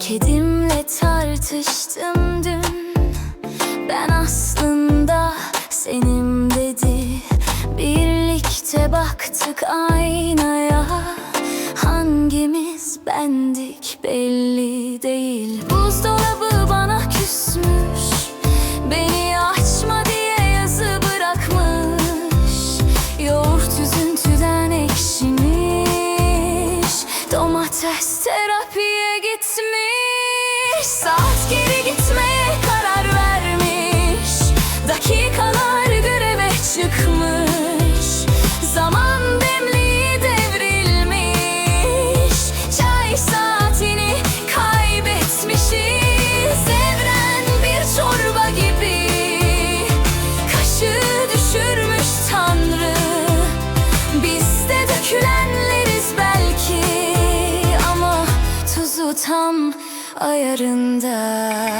Kedimle tartıştım dün Ben aslında senim dedi Birlikte baktık aynaya Hangimiz bendik belli değil. Buzdolabı bana küsmüş. Beni açma diye yazı bırakmış. Yoğurt üzüntüden ekşimiş. Domates terapiye gitmiş dökülenleriz belki Ama tuzu tam ayarında